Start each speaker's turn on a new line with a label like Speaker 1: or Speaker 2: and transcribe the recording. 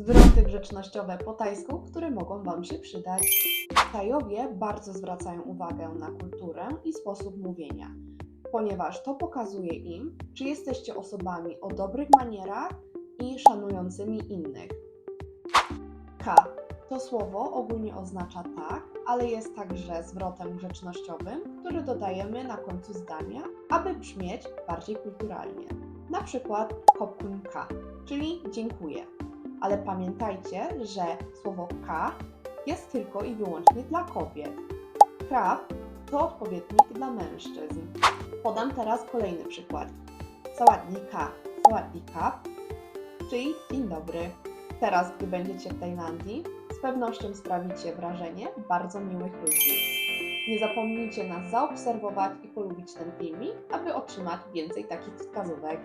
Speaker 1: Zwroty grzecznościowe po tajsku, które mogą Wam się przydać. Tajowie bardzo zwracają uwagę na kulturę i sposób mówienia, ponieważ to pokazuje im, czy jesteście osobami o dobrych manierach i szanującymi innych. K. To słowo ogólnie oznacza tak, ale jest także zwrotem grzecznościowym, który dodajemy na końcu zdania, aby brzmieć bardziej kulturalnie. Na przykład kopkun K, czyli dziękuję. Ale pamiętajcie, że słowo K jest tylko i wyłącznie dla kobiet. Krab to odpowiednik dla mężczyzn. Podam teraz kolejny przykład. Sawadnika, sawadnika, czyli dzień dobry. Teraz, gdy będziecie w Tajlandii, z pewnością sprawicie wrażenie bardzo miłych ludzi. Nie zapomnijcie nas zaobserwować i polubić ten filmik, aby otrzymać więcej takich wskazówek.